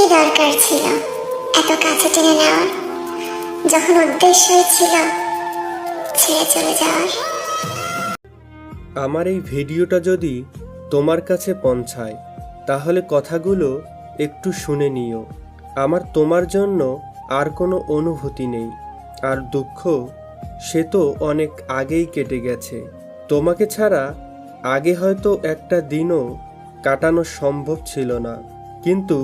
কি দরকার ছিল। এত কাছে টেনে নেওয়ার। যখন উদ্দেশ্যই ছিল, ছেড়ে চলে যাওয়ার। আমার এই ভিডিওটা যদি তোমার কাছে পৌঁছায়, তাহলে কথাগুলো একটু শুনে নিও। আমার তোমার জন্য আর কোনো অনুভূতি নেই, আর দুঃখ সে তো অনেক আগেই কেটে গেছে। তোমাকে ছাড়া আগে হয়তো একটা দিনও কাটানো সম্ভব ছিল না, কিন্তু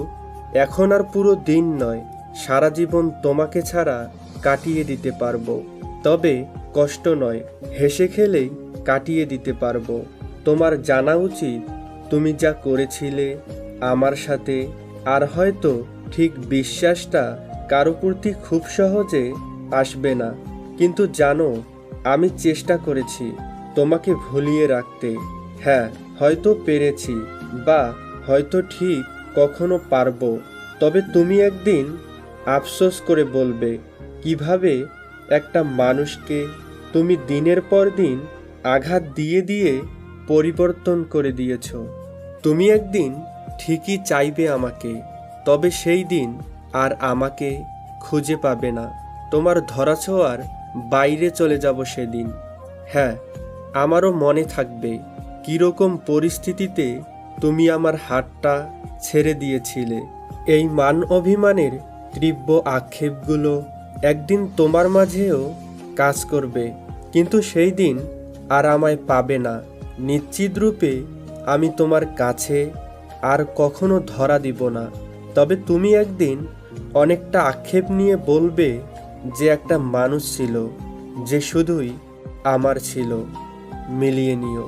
এখন আর পুরো দিন নয়, সারা জীবন তোমাকে ছাড়া কাটিয়ে দিতে পারব। তবে কষ্ট নয়, হেসে খেলেই কাটিয়ে দিতে পারব। তোমার জানা উচিত তুমি যা করেছিলে আমার সাথে, আর হয়তো ঠিক বিশ্বাসটা কারও প্রতি খুব সহজে আসবে না। কিন্তু জানো, আমি চেষ্টা করেছি তোমাকে ভুলিয়ে রাখতে। হ্যাঁ হয়তো পেরেছি, বা হয়তো ঠিক কখনো পারব, তবে তুমি একদিন আফসোস করে বলবে, কীভাবে একটা মানুষকে তুমি দিনের পর দিন আঘাত দিয়ে দিয়ে পরিবর্তন করে দিয়েছ? তুমি একদিন ঠিকই চাইবে আমাকে, তবে সেই দিন আর আমাকে খুঁজে পাবে না। তোমার ধরাছোঁয়ার বাইরে চলে যাব সেদিন। হ্যাঁ আমারও মনে থাকবে, কীরকম পরিস্থিতিতে তুমি আমার হাতটা ছেড়ে দিয়েছিলে। এই মান অভিমানের তীব্র আক্ষেপগুলো একদিন তোমার মাঝেও কাজ করবে, কিন্তু সেই দিন আর আমায় পাবে না। নিশ্চিত রূপে আমি তোমার কাছে আর কখনো ধরা দিব না। তবে তুমি একদিন অনেকটা আক্ষেপ নিয়ে বলবে যে একটা মানুষ ছিল, যে শুধুই আমার ছিল। মিলিয়ে নিও।